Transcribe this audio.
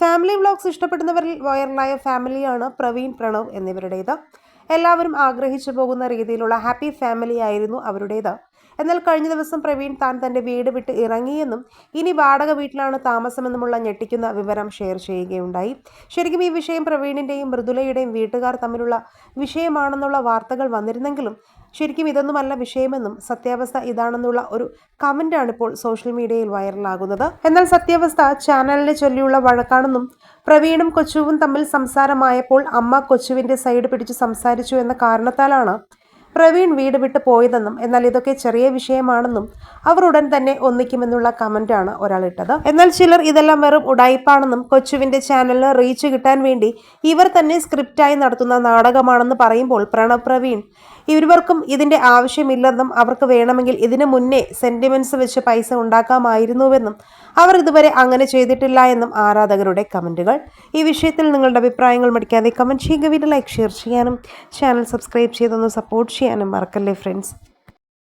Family vlogs ഇഷ്ടപ്പെടുന്നവരിൽ വൈറലായ ഫാമിലിയാണ് പ്രവീൺ പ്രണവ് എന്നിവരുടേത്. എല്ലാവരും ആഗ്രഹിച്ചു പോകുന്ന രീതിയിലുള്ള ഹാപ്പി ഫാമിലി ആയിരുന്നു അവരുടേത്. എന്നാൽ കഴിഞ്ഞ ദിവസം പ്രവീൺ താൻ തന്റെ വീട് വിട്ട് ഇറങ്ങിയെന്നും ഇനി വാടക വീട്ടിലാണ് താമസമെന്നുമുള്ള ഞെട്ടിക്കുന്ന വിവരം ഷെയർ ചെയ്യുകയുണ്ടായി. ശരിക്കും ഈ വിഷയം പ്രവീണിന്റെയും മൃദുലയുടെയും വീട്ടുകാർ തമ്മിലുള്ള വിഷയമാണെന്നുള്ള വാർത്തകൾ വന്നിരുന്നെങ്കിലും ശരിക്കും ഇതൊന്നുമല്ല വിഷയമെന്നും സത്യാവസ്ഥ ഇതാണെന്നുള്ള ഒരു കമന്റാണ് ഇപ്പോൾ സോഷ്യൽ മീഡിയയിൽ വൈറലാകുന്നത്. എന്നാൽ സത്യാവസ്ഥ ചാനലിനെ ചൊല്ലിയുള്ള വഴക്കാണെന്നും പ്രവീണും കൊച്ചുവും തമ്മിൽ സംസാരമായപ്പോൾ അമ്മ കൊച്ചുവിന്റെ സൈഡ് പിടിച്ച് സംസാരിച്ചു എന്ന കാരണത്താലാണ് പ്രവീൺ വീട് വിട്ട് പോയതെന്നും എന്നാൽ ഇതൊക്കെ ചെറിയ വിഷയമാണെന്നും അവർ ഉടൻ തന്നെ ഒന്നിക്കുമെന്നുള്ള കമന്റാണ് ഒരാൾ ഇട്ടത്. എന്നാൽ ചിലർ ഇതെല്ലാം വെറും ഉടായിപ്പാണെന്നും കൊച്ചുവിന്റെ ചാനലിന് റീച്ച് കിട്ടാൻ വേണ്ടി ഇവർ തന്നെ സ്ക്രിപ്റ്റായി നടത്തുന്ന നാടകമാണെന്ന് പറയുമ്പോൾ പ്രണവ് പ്രവീൺ ഇരുവർക്കും ഇതിന്റെ ആവശ്യമില്ലെന്നും അവർക്ക് വേണമെങ്കിൽ ഇതിനു മുന്നേ സെന്റിമെന്റ്സ് വെച്ച് പൈസ ഉണ്ടാക്കാമായിരുന്നുവെന്നും അവർ ഇതുവരെ അങ്ങനെ ചെയ്തിട്ടില്ല എന്നും ആരാധകരുടെ കമന്റുകൾ. ഈ വിഷയത്തിൽ നിങ്ങളുടെ അഭിപ്രായങ്ങൾ മടിക്കാതെ കമന്റ് ചെയ്യുക. വീഡിയോ ലൈക്ക് ഷെയർ ചെയ്യാനും ചാനൽ സബ്സ്ക്രൈബ് ചെയ്തൊന്ന് സപ്പോർട്ട് ചെയ്യാനും മറക്കല്ലേ ഫ്രണ്ട്സ്